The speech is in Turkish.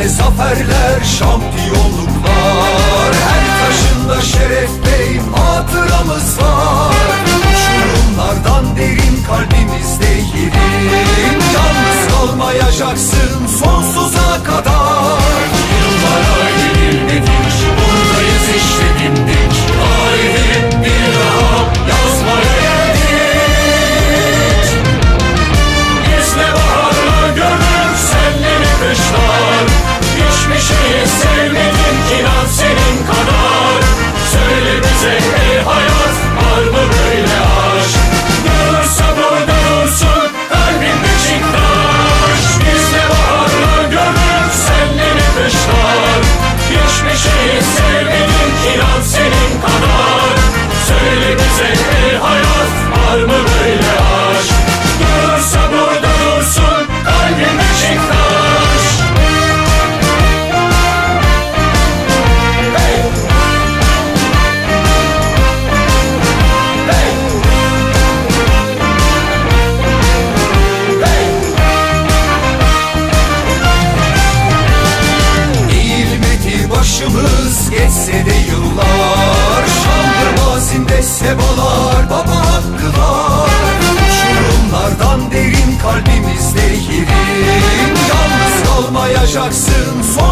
Ne zaferler şampiyonluklar. Her taşında şeref bey hatıramız var. Uçurumlardan derin kalbimizde yerin Yalnız kalmayacaksın son olacaksın son